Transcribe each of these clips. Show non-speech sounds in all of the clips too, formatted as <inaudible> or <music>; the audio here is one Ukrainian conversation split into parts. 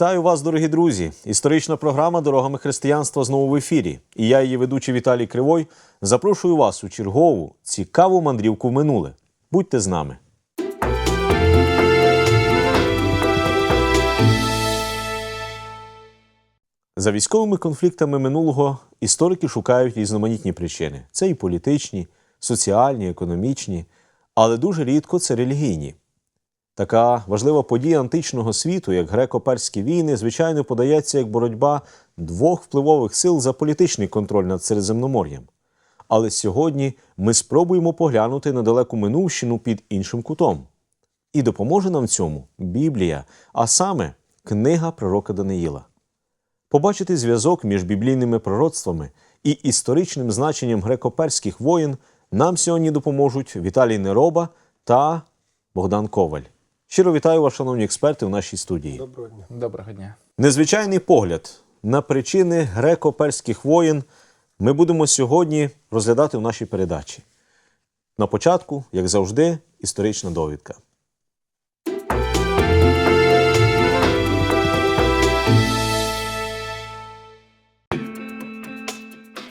Вітаю вас, дорогі друзі! Історична програма Дорогами християнства знову в ефірі. І я, її ведучий Віталій Кривой, запрошую вас у чергову цікаву мандрівку в минуле. Будьте з нами. За військовими конфліктами минулого історики шукають різноманітні причини: це і політичні, соціальні, економічні, але дуже рідко це релігійні. Така важлива подія античного світу, як греко-перські війни, звичайно, подається як боротьба двох впливових сил за політичний контроль над Середземномор'ям. Але сьогодні ми спробуємо поглянути на далеку минувщину під іншим кутом. І допоможе нам в цьому Біблія, а саме книга пророка Даниїла. Побачити зв'язок між біблійними пророцтвами і історичним значенням греко-перських воєн нам сьогодні допоможуть Віталій Нероба та Богдан Коваль. Щиро вітаю вас, шановні експерти, у нашій студії. Доброго дня. Доброго дня. Незвичайний погляд на причини греко-перських воєн ми будемо сьогодні розглядати в нашій передачі. На початку, як завжди, історична довідка.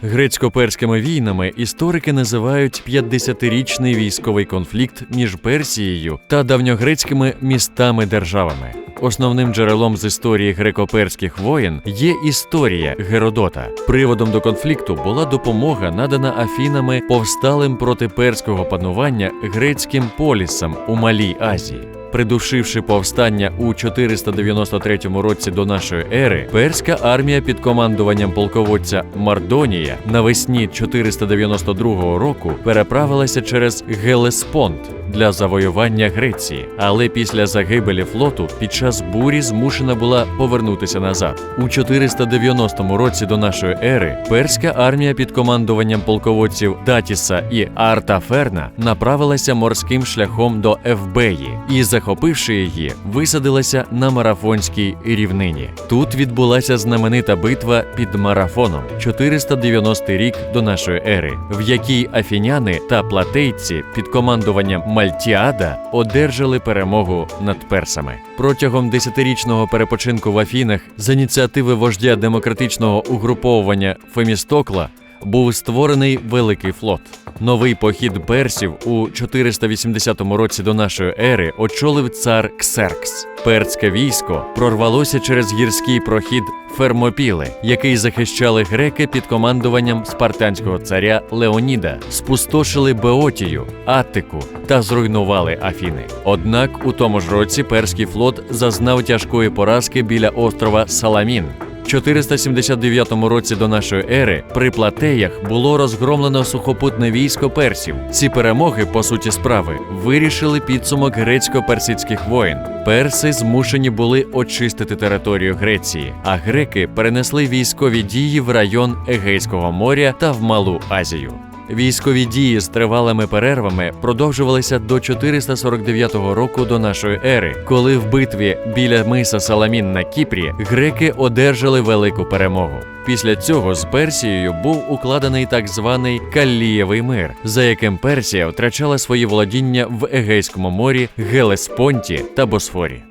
Грецько-перськими війнами історики називають 50-річний військовий конфлікт між Персією та давньогрецькими містами-державами. Основним джерелом з історії греко-перських воєн є історія Геродота. Приводом до конфлікту була допомога, надана Афінами повсталим проти перського панування грецьким полісам у Малій Азії. Придушивши повстання у 493 році до нашої ери, перська армія під командуванням полководця Мардонія навесні 492 року переправилася через Гелеспонт для завоювання Греції, але після загибелі флоту під час бурі змушена була повернутися назад. У 490 році до нашої ери перська армія під командуванням полководців Датіса і Артаферна направилася морським шляхом до Евбеї і, захопивши її, висадилася на марафонській рівнині. Тут відбулася знаменита битва під марафоном 490 рік до нашої ери, в якій афіняни та платейці під командуванням Мальтіада одержали перемогу над персами. Протягом десятирічного перепочинку в Афінах з ініціативи вождя демократичного угруповування Фемістокла був створений великий флот. Новий похід персів у 480 році до нашої ери очолив цар Ксеркс. Перське військо прорвалося через гірський прохід Фермопіли, який захищали греки під командуванням спартанського царя Леоніда, спустошили Беотію, Аттику та зруйнували Афіни. Однак у тому ж році перський флот зазнав тяжкої поразки біля острова Саламін. 479 році до нашої ери при Платеях було розгромлено сухопутне військо персів. Ці перемоги, по суті справи, вирішили підсумок грецько-персидських воєн. Перси змушені були очистити територію Греції, а греки перенесли військові дії в район Егейського моря та в Малу Азію. Військові дії з тривалими перервами продовжувалися до 449 року до нашої ери, коли в битві біля миса Саламін на Кіпрі греки одержали велику перемогу. Після цього з Персією був укладений так званий Каллієвий мир, за яким Персія втрачала свої володіння в Егейському морі, Гелеспонті та Босфорі.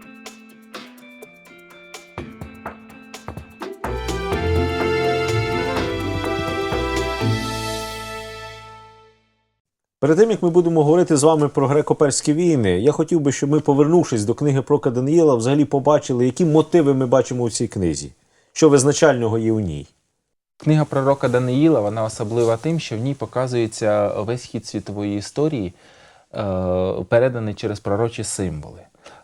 Перед тим як ми будемо говорити з вами про греко-перські війни, я хотів би, щоб ми, повернувшись до книги про Даниїла, взагалі побачили, які мотиви ми бачимо у цій книзі, що визначального є у ній. Книга пророка Даниїла вона особлива тим, що в ній показується весь хід світової історії, е, переданий через пророчі символи.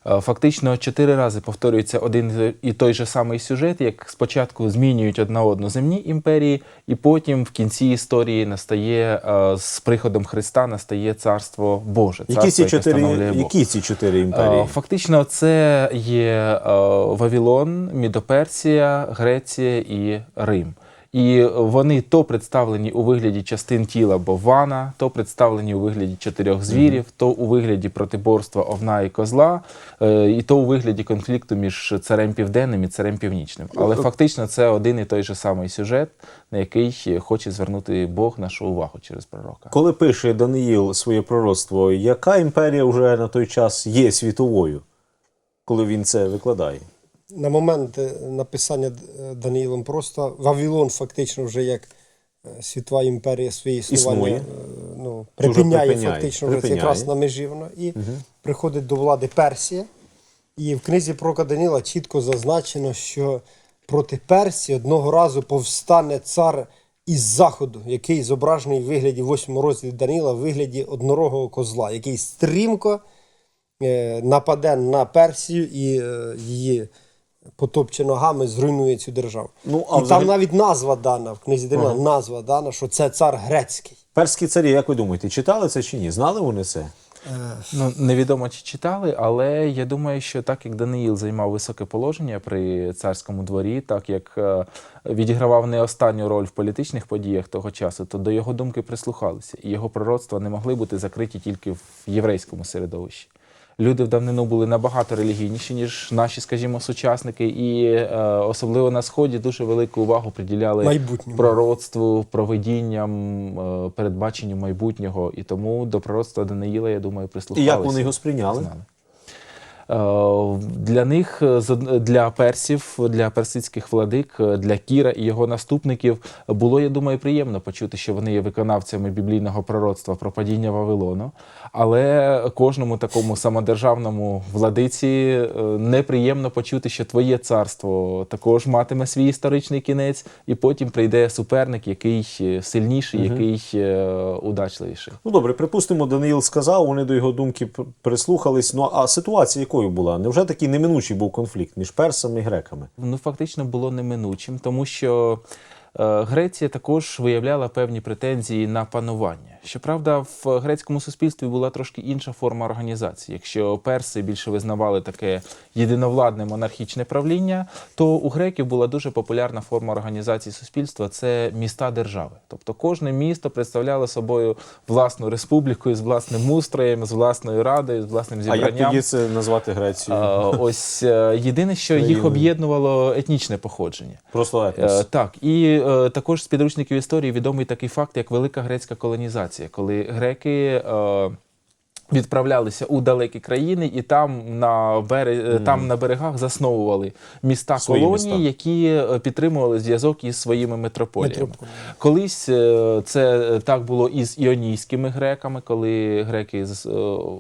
Е, Фактично чотири рази повторюється один і той же самий сюжет, як спочатку змінюють одна одну земні імперії, і потім в кінці історії настає е, з приходом Христа настає царство Боже. Які ці чотири, які ці чотири імперії? Фактично, це є е, Вавилон, Мідоперсія, Греція і Рим. І вони то представлені у вигляді частин тіла Бована, то представлені у вигляді чотирьох звірів, то у вигляді протиборства овна і козла, е, і то у вигляді конфлікту між царем південним і царем північним. Але фактично це один і той же самий сюжет, на який хоче звернути Бог нашу увагу через пророка. Коли пише Даниїл своє пророцтво, яка імперія вже на той час є світовою, коли він це викладає? На момент е, написання е, Даниїлом просто Вавилон фактично вже як е, світова імперія своє існування ну, припиняє, припиняє, фактично вже припиняє. якраз на межі воно. І приходить до влади Персія. І в книзі пророка Даніла чітко зазначено, що проти Персії одного разу повстане цар із заходу, який зображений в вигляді в 8 розділі Даніла, в вигляді однорогого козла, який стрімко нападе на Персію і її потопче ногами, зруйнує цю державу. Ну, а і взагалі- там навіть назва дана в книзі Даніла, назва дана, що це цар грецький. Перські царі, як ви думаєте, читали це чи ні? Знали вони це? Ну, невідомо чи читали, але я думаю, що так як Даниїл займав високе положення при царському дворі, так як е, відігравав не останню роль в політичних подіях того часу, то до його думки прислухалися, і його пророцтва не могли бути закриті тільки в єврейському середовищі. Люди в давнину були набагато релігійніші, ніж наші, скажімо, сучасники, і е, особливо на сході дуже велику увагу приділяли Майбутньому. пророцтву, провидінням, е, передбаченню майбутнього. І тому до пророцтва Даниїла, я думаю, І як вони його сприйняли? знали. Е, Для них, е, для персів, для персидських владик, е, для Кіра і його наступників було, я думаю, приємно почути, що вони є виконавцями біблійного пророцтва про падіння Вавилону. Але кожному такому самодержавному владиці неприємно почути, що твоє царство також матиме свій історичний кінець, і потім прийде суперник, який сильніший, який удачливіший. Ну добре, припустимо, Даниїл сказав, вони до його думки прислухались. Ну а ситуація якою була? Невже такий неминучий був конфлікт між персами і греками? ну, фактично було неминучим, тому що е, Греція також виявляла певні претензії на панування. Щоправда, в грецькому суспільстві була трошки інша форма організації. Якщо перси більше визнавали таке єдиновладне монархічне правління, то у греків була дуже популярна форма організації суспільства це міста держави. Тобто кожне місто представляло собою власну республіку з власним устроєм, з власною радою, з власним А зібранням. як тоді це назвати Грецію? Ось е, єдине, що їх об'єднувало етнічне походження. Просто етнос. Е, Так, і е, також з підручників історії відомий такий факт, як велика грецька колонізація, коли греки. е, Відправлялися у далекі країни, і там на бере... там на берегах засновували міста Свої колонії, міста. які е, підтримували зв'язок із своїми метрополіями. Метрополіями. Колись е, це так було і з іонійськими греками, коли греки е,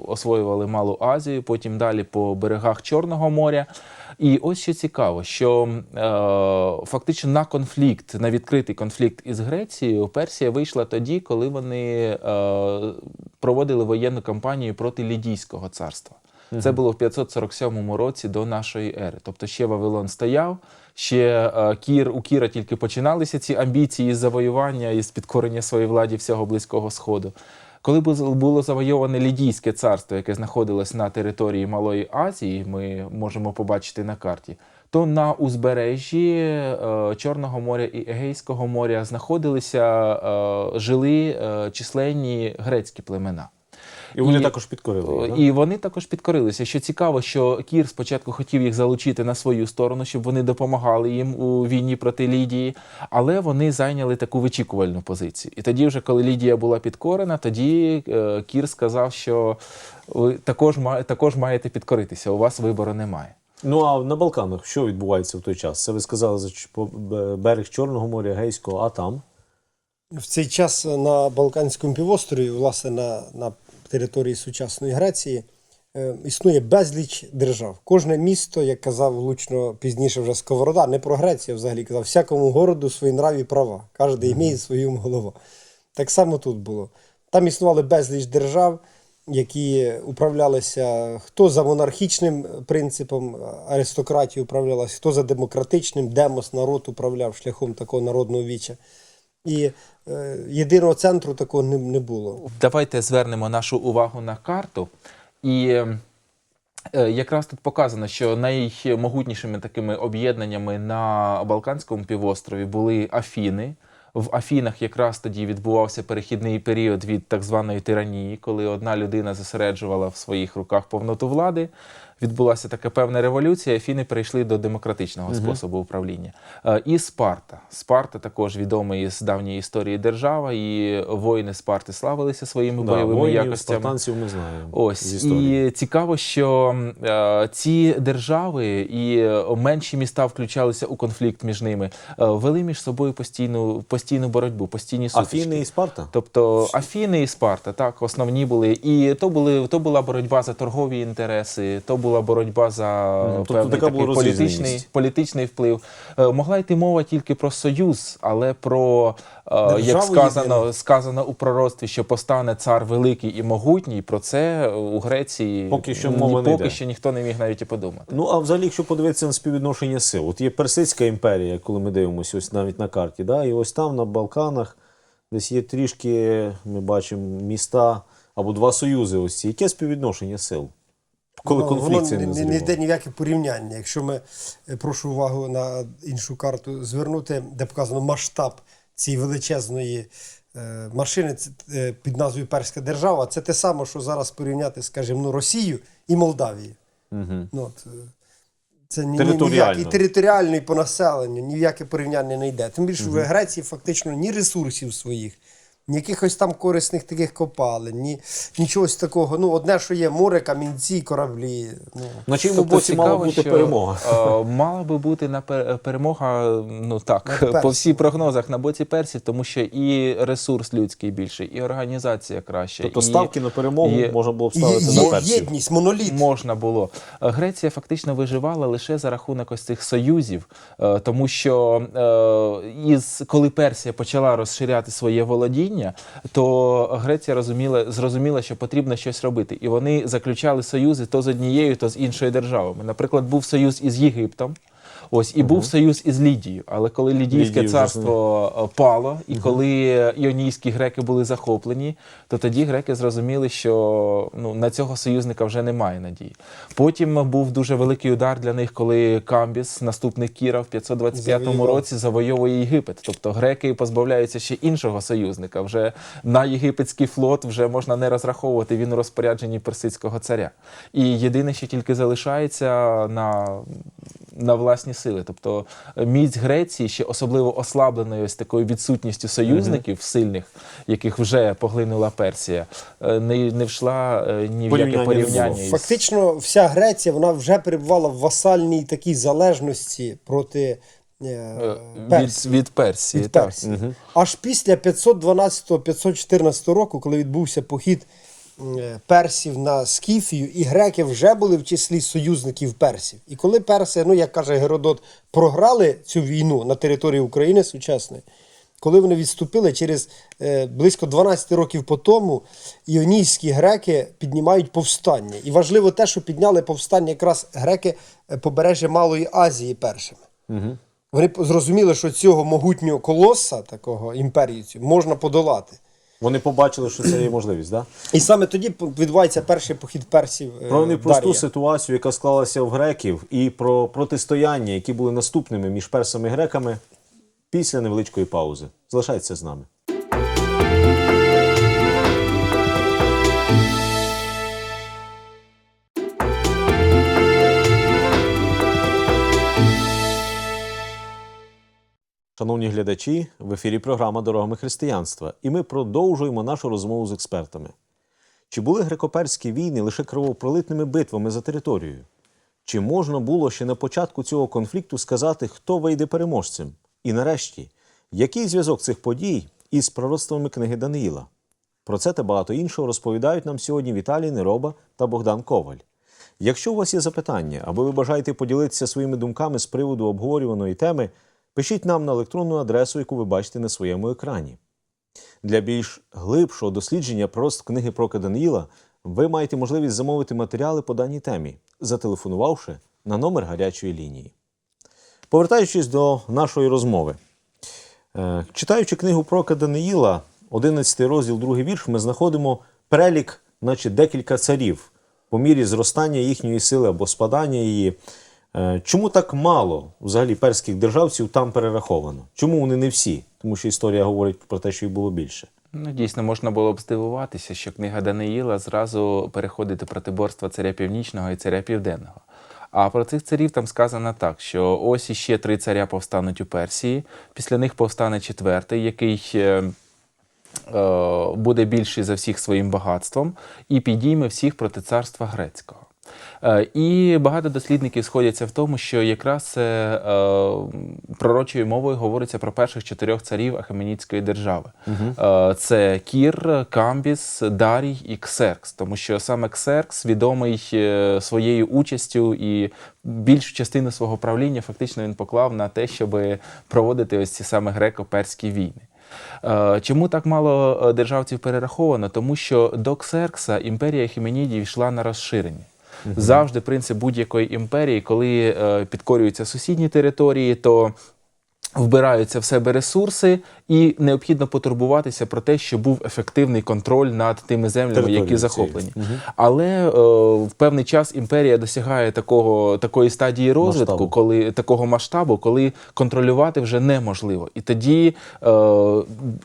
освоювали Малу Азію, потім далі по берегах Чорного моря. І ось що цікаво, що е, фактично на конфлікт, на відкритий конфлікт із Грецією, Персія вийшла тоді, коли вони е, проводили воєнну кампанію проти Лідійського царства. Це було в 547 році до нашої ери. Тобто ще Вавилон стояв, ще е, Кір, у Кіра тільки починалися ці амбіції з завоювання і з підкорення своєї владі всього Близького Сходу. Коли було завойоване Лідійське царство, яке знаходилось на території Малої Азії, ми можемо побачити на карті, то на узбережжі е, Чорного моря і Егейського моря знаходилися, е, жили е, численні грецькі племена. І вони і- також підкорили. І вони також підкорилися. Що цікаво, що Кір спочатку хотів їх залучити на свою сторону, щоб вони допомагали їм у війні проти Лідії, але вони зайняли таку вичікувальну позицію. І тоді, вже коли Лідія була підкорена, тоді е, Кір сказав, що ви також, також маєте підкоритися, у вас вибору немає. Ну а на Балканах що відбувається в той час? Це ви сказали за берег Чорного моря, Гейського, а там? В цей час на Балканському півострові, власне, на, на території сучасної Греції, е, існує безліч держав. Кожне місто, як казав влучно пізніше вже Сковорода, не про Грецію взагалі казав, всякому городу свої нрави і права. Кожен має свою голову. Так само тут було. Там існували безліч держав, які управлялися хто за монархічним принципом аристократії управлялася, хто за демократичним, демос народ управляв шляхом такого народного віча. І е, єдиного центру такого не, не було. Давайте звернемо нашу увагу на карту. І е, якраз тут показано, що наймогутнішими такими об'єднаннями на Балканському півострові були Афіни. В Афінах якраз тоді відбувався перехідний період від так званої тиранії, коли одна людина зосереджувала в своїх руках повноту влади. Відбулася така певна революція, Афіни перейшли до демократичного способу управління. Е, І Спарта. Спарта також відомий з давньої історії держава, і воїни Спарти славилися своїми Да, бойовими воїнів, якостями. спартанців ми знаємо. з Ось історії. і цікаво, що е, ці держави і менші міста включалися у конфлікт між ними, е, вели між собою постійну постійну боротьбу, постійні сутички. Афіни і Спарта? Тобто Афіни і Спарта, так, основні були. І то були то була боротьба за торгові інтереси, то була боротьба за Тобто певний така такий була політичний, політичний вплив. Е, Могла йти мова тільки про союз, але про е, як сказано, єдину. сказано у пророцтві, що постане цар великий і могутній. Про це у Греції Поки що ні- мова не поки йде. що ніхто не міг навіть і подумати. Ну, а взагалі, якщо подивитися на співвідношення сил, от є Персидська імперія, коли ми дивимося ось навіть на карті, да? і ось там на Балканах десь є трішки, ми бачимо, міста або два союзи. Ось ці. Яке співвідношення сил? Коли Ну, конфлікт воно не, не, йде ніяке порівняння. Якщо ми е, прошу увагу на іншу карту звернути, де показано масштаб цієї величезної е, машини е, під назвою Перська держава, це те саме, що зараз порівняти, скажімо, ну, Росію і Молдавію. Мгм. Ну, от, е, це ні, ні, ніяк, і територіально, і по населенню, ні в яке порівняння не йде. Тим більше в Греції фактично ні ресурсів своїх, якихось там корисних таких копалин, ні нічогось такого. Ну, одне, що є море, камінці, кораблі. Ну. На чиєму Тобто боці мала бути що, перемога? е, мала би бути на пер- перемога, ну так, На по всіх прогнозах на боці персів, тому що і ресурс людський більший, і організація краща. Тобто і ставки на перемогу є- можна було б ставити є на персів. єдність, моноліт. Можна було. Греція фактично виживала лише за рахунок ось цих союзів, е, тому що е, із коли Персія почала розширяти своє володіння, то Греція розуміла, зрозуміла, що потрібно щось робити. І вони заключали союзи то з однією, то з іншою державами. Наприклад, був союз із Єгиптом. Ось і був союз із Лідією. Але коли Лідійське Лідію царство е, пало, і коли іонійські греки були захоплені, то тоді греки зрозуміли, що ну на цього союзника вже немає надії. Потім був дуже великий удар для них, коли Камбіс, наступник Кіра, в 525 Завоював. році завойовує Єгипет. Тобто греки позбавляються ще іншого союзника. Вже на єгипетський флот вже можна не розраховувати. Він у розпорядженні персидського царя. І єдине, що тільки залишається на на власні сили. Тобто е, міць Греції ще особливо ослабленою ось такою відсутністю союзників сильних, яких вже поглинула Персія, е, не, не вшла е, ні в Порівняння яке порівняння. із- Фактично, вся Греція вона вже перебувала в васальній такій залежності проти е, Персії. від, від Персії. від так. Персії. Аж після 512-514 року, коли відбувся похід персів на Скіфію, і греки вже були в числі союзників персів. І коли перси, ну як каже Геродот, програли цю війну на території України сучасної, коли вони відступили через е, близько 12 років по тому, іонійські греки піднімають повстання. І важливо те, що підняли повстання якраз греки е, побережжя Малої Азії першими. Вони зрозуміли, що цього могутнього колоса, такого імперію, можна подолати. Вони побачили, що це є можливість, да? І саме тоді відбувається перший похід персів. е, Про непросту ситуацію, яка склалася в греків, і про протистояння, які були наступними між персами і греками після невеличкої паузи. Залишайтеся з нами. Шановні глядачі, в ефірі програма Дорогами християнства, і ми продовжуємо нашу розмову з експертами. Чи були греко-перські війни лише кровопролитними битвами за територію? Чи можна було ще на початку цього конфлікту сказати, хто вийде переможцем? І нарешті, який зв'язок цих подій із пророцтвами книги Даниїла? Про це та багато іншого розповідають нам сьогодні Віталій Нероба та Богдан Коваль. Якщо у вас є запитання, або ви бажаєте поділитися своїми думками з приводу обговорюваної теми, пишіть нам на електронну адресу, яку ви бачите на своєму екрані. Для більш глибшого дослідження пророцтв книги про Даниїла ви маєте можливість замовити матеріали по даній темі, зателефонувавши на номер гарячої лінії. Повертаючись до нашої розмови, Е, читаючи книгу про Даниїла, 11 розділ, другий вірш, ми знаходимо перелік, наче декілька царів по мірі зростання їхньої сили або спадання її. Е, Чому так мало взагалі перських державців там перераховано? Чому вони не всі? Тому що історія говорить про те, що їх було більше. Ну, дійсно, можна було б здивуватися, що книга Даниїла зразу переходить до протиборства царя Північного і царя Південного. А про цих царів там сказано так, що ось іще три царя повстануть у Персії, після них повстане четвертий, який е, е, буде більший за всіх своїм багатством, і підійме всіх проти царства грецького. Е, І багато дослідників сходяться в тому, що якраз це е, пророчою мовою говориться про перших чотирьох царів Ахеменідської держави. Е, Це Кір, Камбіс, Дарій і Ксеркс, тому що саме Ксеркс відомий своєю участю і більшу частину свого правління фактично він поклав на те, щоб проводити ось ці саме греко-перські війни. Чому так мало державців перераховано? Тому що до Ксеркса імперія Хіменідів йшла на розширення. Завжди принцип будь-якої імперії, коли е, підкорюються сусідні території, то вбираються в себе ресурси, і необхідно потурбуватися про те, щоб був ефективний контроль над тими землями, Територією які захоплені. Але е, в певний час імперія досягає такого, такої стадії розвитку, Масштабу. коли такого масштабу, коли контролювати вже неможливо. І тоді е,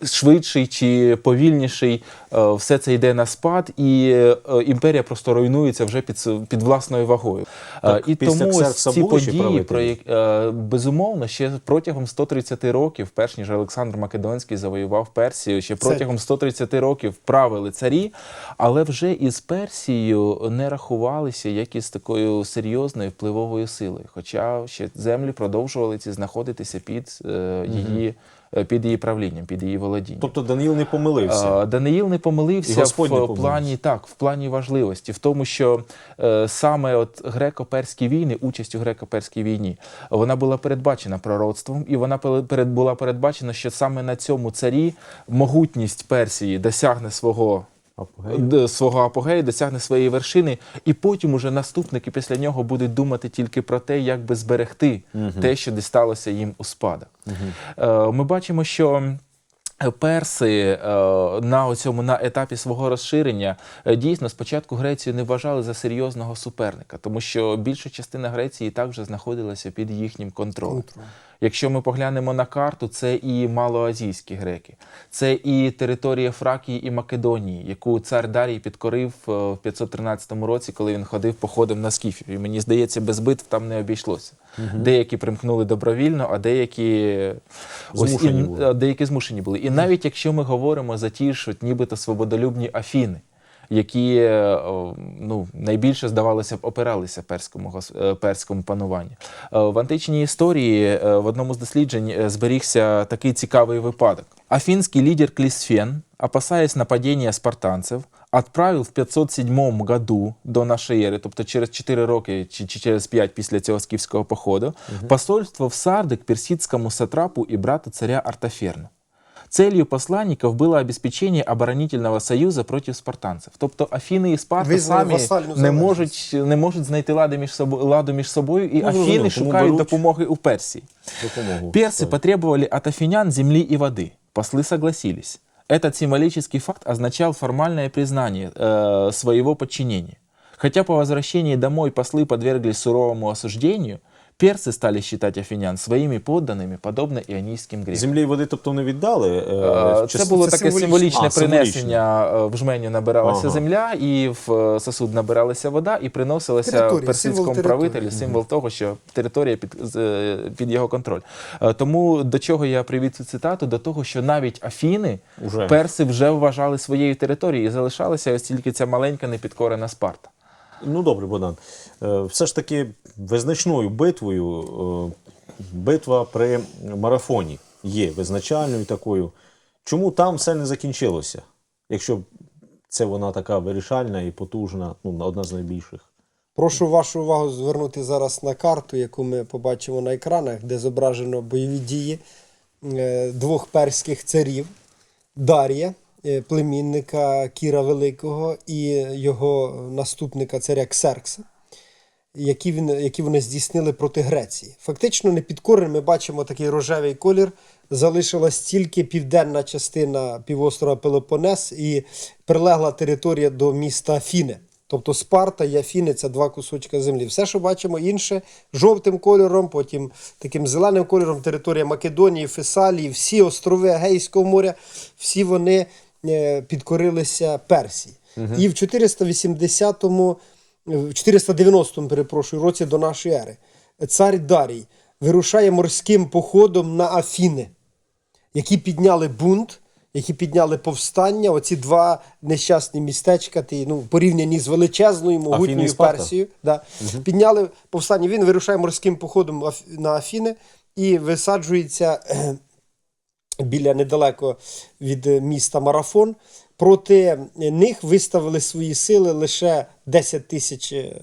швидший чи повільніший е, все це йде на спад, і е, імперія просто руйнується вже під, під власною вагою. Так, е, і тому ось ці події, про правителі? е, безумовно, ще протягом 130 років, перш ніж Олександр Македонський завоював Персію, ще протягом 130 років правили царі, але вже із Персією не рахувалися як із такою серйозною впливовою силою. Хоча ще землі продовжували ці знаходитися під е, її. Е, Під її правлінням, під її володінням. Тобто Даниїл не помилився. А, Даниїл не помилився в не е, помилився. плані так, в плані важливості, в тому, що е, саме от греко-перські війни, участь у греко-перській війні, вона була передбачена пророцтвом, і вона була передбачена, що саме на цьому царі могутність Персії досягне свого. Апогей. Свого апогею досягне своєї вершини, і потім уже наступники після нього будуть думати тільки про те, як би зберегти те, що дісталося їм у спадок. Е, Ми бачимо, що Перси е, на цьому на етапі свого розширення е, дійсно спочатку Грецію не вважали за серйозного суперника, тому що більша частина Греції також знаходилася під їхнім контролем. Якщо ми поглянемо на карту, це і малоазійські греки, це і територія Фракії і Македонії, яку цар Дарій підкорив е, в 513 році, коли він ходив походом на скіфів. І мені здається, без битв там не обійшлося. Деякі примкнули добровільно, а деякі ось Змушені і, були. деякі змушені були. І навіть якщо ми говоримо за ті ж от нібито свободолюбні Афіни, які е, ну, найбільше, здавалося б, опиралися перському, е, перському пануванню. Е, В античній історії в одному з досліджень зберігся такий цікавий випадок. Афінський лідер Клісфен, опасаясь нападения спартанцев, отправив в 507 году до нашої ери, тобто через 4 роки чи, через 5 після цього скіфського походу, посольство в Сарди к персидскому сатрапу и брату царя Артаферну. Целью посланников было обеспечение оборонительного союза проти спартанців. Тобто Афіни і Спарта Визнали самі васальну не залежність. можуть, не можуть знайти лади між собою, ладу між собою, і Ну, зрозуміло, Афіни тому шукають беруть допомоги у Персії. Допомогу. Персы потребовали от афинян земли и воды. Послы согласились. Этот символический факт означал формальное признание э, своего подчинения. Хотя по возвращении домой послы подверглись суровому осуждению, персы стали считать афинян своими подданными, подобно ионийским грекам. Землі і води, тобто, не віддали. е, Е, Це було це таке символічне А, принесення. е, В жменю набиралася Ага. земля, і в сосуд набиралася вода, і приносилася Територія, персидському символ правителю символ того, що територія під, е, під його контроль. Е, Тому до чого я привів цю цитату? До того, що навіть Афіни Уже. перси вже вважали своєю територією, і залишалася ось тільки ця маленька непідкорена Спарта. Ну добре, Богдан. Е, Все ж таки визначною битвою е, битва при марафоні є визначальною такою. Чому там все не закінчилося? Якщо це вона така вирішальна і потужна, ну, одна з найбільших. Прошу вашу увагу звернути зараз на карту, яку ми побачимо на екранах, де зображено бойові дії е, двох перських царів Дар'я, племінника Кіра Великого, і його наступника царя Ксеркса, які, він, які вони здійснили проти Греції. Фактично, непідкореним ми бачимо такий рожевий колір. Залишилась тільки південна частина півострова Пелопонес і прилегла територія до міста Афіни. Тобто Спарта і Афіни це два кусочка землі. Все, що бачимо інше, жовтим кольором, потім таким зеленим кольором територія Македонії, Фесалії, всі острови Егейського моря, всі вони е, підкорилися Персії. І в 480-му, е, в 490-му, перепрошую, році до нашої ери цар Дарій вирушає морським походом на Афіни, які підняли бунт, які підняли повстання. Оці два нещасні містечка, ті, ну, порівняні з величезною могутньою Персією. Да. Підняли повстання. Він вирушає морським походом на Афіни і висаджується біля недалеко від е, міста Марафон. Проти них виставили свої сили лише 10 тисяч е,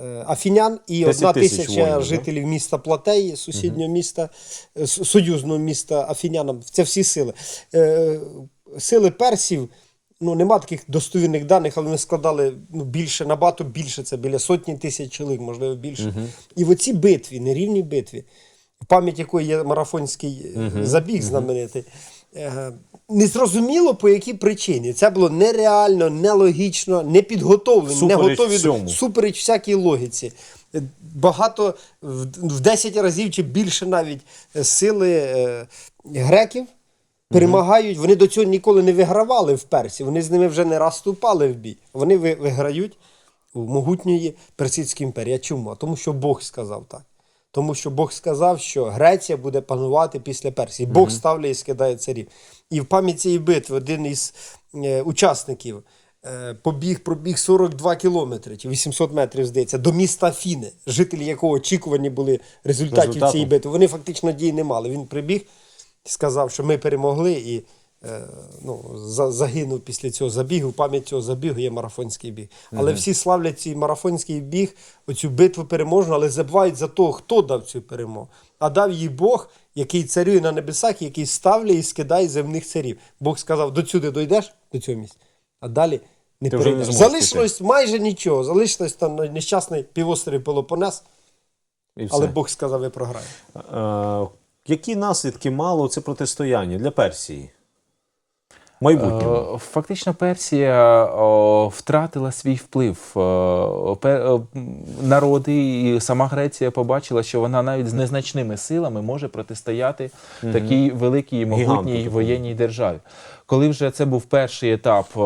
е, афінян і 10 одна тисяч тисяча да? жителів міста Платеї, сусіднього міста, е, союзного міста Афінянам. Це всі сили. Е, Сили персів. Ну, нема таких достовірних даних, але вони складали ну, більше, набагато більше, це біля сотні тисяч чоловік, можливо, більше. І в оцій битві, нерівній битві, в пам'ять якої є марафонський е, забіг знаменитий. е, Незрозуміло по якій причині. Це було нереально, нелогічно, не підготовлено, не готові всьому. супереч всякій логіці. Е, Багато в в 10 разів чи більше навіть сили е, греків перемагають. Вони до цього ніколи не вигравали в Персі. Вони з ними вже не раз вступали в бій. Вони виграють у могутньої Персидської імперії. А чому? Тому що Бог сказав так. Тому що Бог сказав, що Греція буде панувати після Персії. Бог ставляє і скидає царів. І в пам'ять цієї битви один із е, учасників е, побіг, пробіг 42 кілометри чи 800 метрів, здається, до міста Афіни, жителі якого очікувані були результатів Результату. цієї битви. Вони фактично дії не мали. Він прибіг сказав, що ми перемогли і ну, загинув після цього забігу. Пам'ять цього забігу є марафонський біг. Але всі славлять цей марафонський біг, оцю битву переможну, але забувають за того, хто дав цю перемогу. А дав їй Бог, який царює на небесах, який ставляє і скидає земних царів. Бог сказав: до сюди дойдеш до цього місця, а далі не перейдеш. Залишилось майже нічого. Залишилось там нещасний півострів Пелопонес, І все. але Бог сказав, ви програєте. Е, які наслідки мало це протистояння для Персії? Майбутнього. Е, Фактично, Персія втратила свій вплив. Е, е, Народи і сама Греція побачила, що вона навіть з незначними силами може протистояти такій великій і могутній воєнній державі. Коли вже це був перший етап е,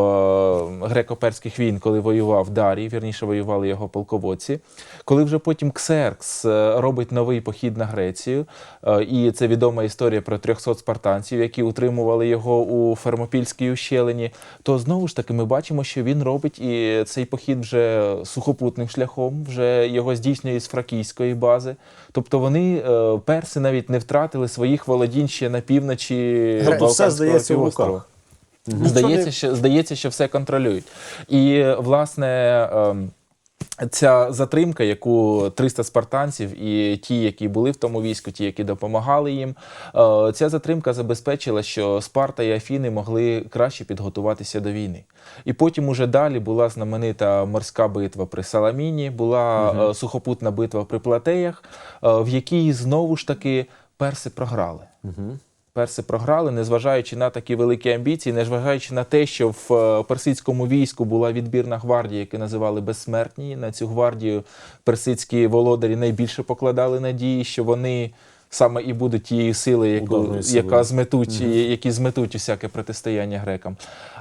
греко-перських війн, коли воював Дарій, вірніше воювали його полководці. Коли вже потім Ксеркс е, робить новий похід на Грецію, е, і це відома історія про 300 спартанців, які утримували його у Фермопільській ущелині, то знову ж таки ми бачимо, що він робить і цей похід вже сухопутним шляхом, вже його здійснює з фракійської бази. Тобто вони, перси, навіть не втратили своїх володінь ще на півночі Тобто все Балканського здається в півострова. Руках. Здається, що, здається, що все контролюють. І, власне, ем, ця затримка, яку 300 спартанців і ті, які були в тому війську, ті, які допомагали їм, е, ця затримка забезпечила, що Спарта і Афіни могли краще підготуватися до війни. І потім уже далі була знаменита морська битва при Саламіні, була е, сухопутна битва при Платеях, е, в якій знову ж таки перси програли. Перси програли, незважаючи на такі великі амбіції, незважаючи на те, що в е, персидському війську була відбірна гвардія, яку називали безсмертні. На цю гвардію персидські володарі найбільше покладали надії, що вони саме і будуть тією силою, яку, яка зметуть, яка зметуть, які зметуть усяке протистояння грекам.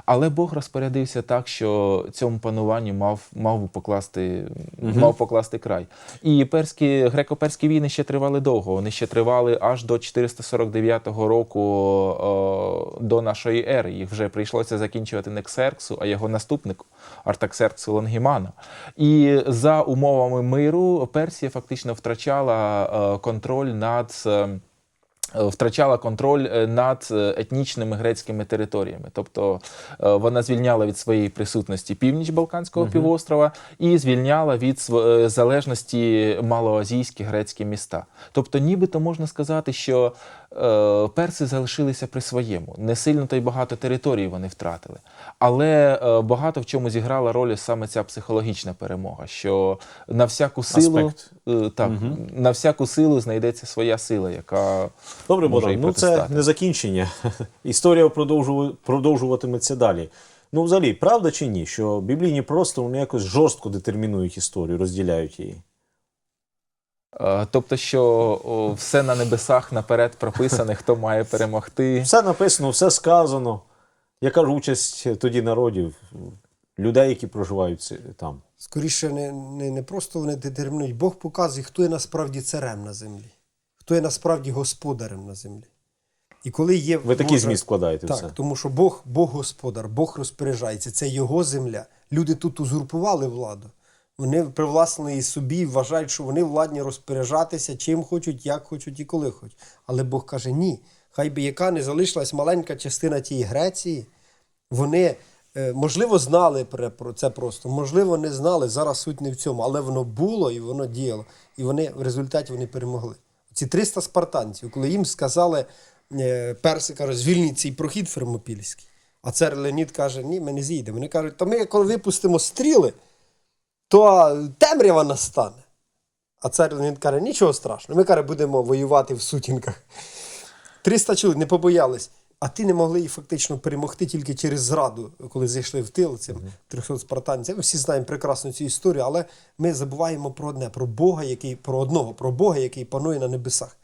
Але Бог розпорядився так, що цьому пануванню мав, мав покласти, мав покласти край. І перські, греко-перські війни ще тривали довго. Вони ще тривали аж до 449 року о, до нашої ери. Їх вже прийшлося закінчувати не Ксерксу, а його наступнику Артаксерксу Лонгімана. І за умовами миру Персія фактично втрачала е, контроль над. Втрачала контроль е, над е, етнічними грецькими територіями, тобто е, вона звільняла від своєї присутності північ Балканського півострова і звільняла від залежності малоазійські грецькі міста. Тобто, нібито можна сказати, що перси залишилися при своєму. Не сильно то й багато територій вони втратили. Але е, багато в чому зіграла роль саме ця психологічна перемога, що на всяку силу, е, так, на всяку силу знайдеться своя сила, яка Добре, може Богдан, і ну це не закінчення. <laughs> Історія продовжуватиметься далі. Ну, взагалі, правда чи ні, що біблійні просто вони якось жорстко детермінують історію, розділяють її. Е, Тобто, що все на небесах наперед прописане, хто має перемогти. Все написано, все сказано. Яка ж участь тоді народів, людей, які проживають там? Скоріше, не, не, не просто вони детермінують. Бог показує, хто є насправді царем на землі, хто є насправді господарем на землі. І коли є Ви такий зміст складаєте Так, все. тому що Бог, Бог господар, Бог розпоряджається, це його земля. Люди тут узурпували владу. Вони привласнили її собі вважають, що вони владні розпоряджатися чим хочуть, як хочуть і коли хочуть. Але Бог каже: ні. Хай би яка не залишилась маленька частина тієї Греції, вони, е, можливо, знали про це просто, можливо, не знали. Зараз суть не в цьому, але воно було і воно діяло. І вони в результаті вони перемогли. Ці 300 спартанців, коли їм сказали, е, перси каже, звільніть цей прохід Фермопільський. А цар Леонід каже: ні, ми не зійдемо. Вони кажуть, то ми, коли випустимо стріли, то темрява настане. А цар Леонід каже, нічого страшного, ми каже, будемо воювати в сутінках. 300 чоловік не побоялись. А ти не могли їх фактично перемогти тільки через зраду, коли зайшли в тил цим 300 спартанців. Ми всі знаємо прекрасно цю історію, але ми забуваємо про одне: про Бога, який про одного, про Бога, який панує на небесах.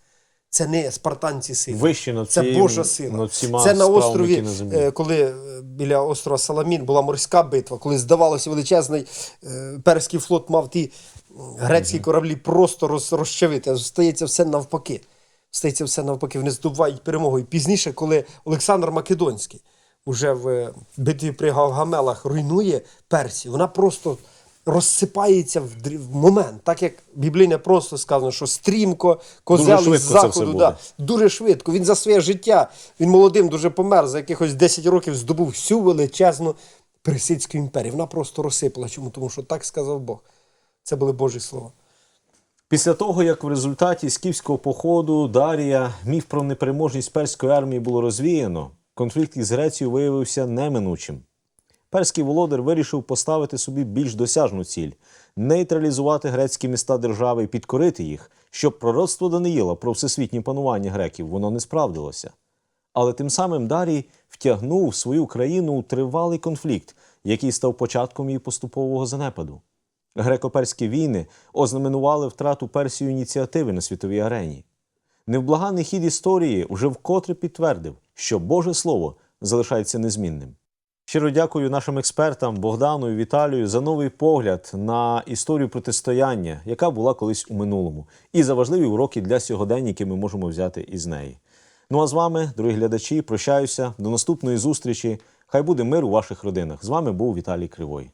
Це не спартанці сили. Вище над Це всім- Божа сила. над Це на острові, на землі. е, коли е, біля острова Саламін була морська битва, коли здавалося величезний е, перський флот мав ті грецькі кораблі просто роз, розчавити. Стається все навпаки. Стається все навпаки. Вони здобувають перемогу. І пізніше, коли Олександр Македонський уже в битві при Гавгамелах руйнує Персію, вона просто розсипається в, дрі- в момент. Так як біблійне просто сказано, що стрімко, козел із швидко це все заходу. Да, дуже швидко. Він за своє життя, він молодим дуже помер, за якихось 10 років здобув всю величезну Персидську імперію. Вона просто розсипала. Чому? Тому що так сказав Бог. Це були Божі слова. Після того, як в результаті скіфського походу Дарія міф про непереможність перської армії було розвіяно, конфлікт із Грецією виявився неминучим. Перський володар вирішив поставити собі більш досяжну ціль нейтралізувати грецькі міста держави і підкорити їх, щоб пророцтво Даниїла про всесвітнє панування греків воно не справдилося. Але тим самим Дарій втягнув свою країну у тривалий конфлікт, який став початком її поступового занепаду. Греко-перські війни ознаменували втрату Персію ініціативи на світовій арені. Невблаганний хід історії вже вкотре підтвердив, що Боже Слово залишається незмінним. Щиро дякую нашим експертам Богдану і Віталію за новий погляд на історію протистояння, яка була колись у минулому, і за важливі уроки для сьогодення, які ми можемо взяти із неї. Ну а з вами, дорогі глядачі, прощаюся до наступної зустрічі. Хай буде мир у ваших родинах. З вами був Віталій Кривой.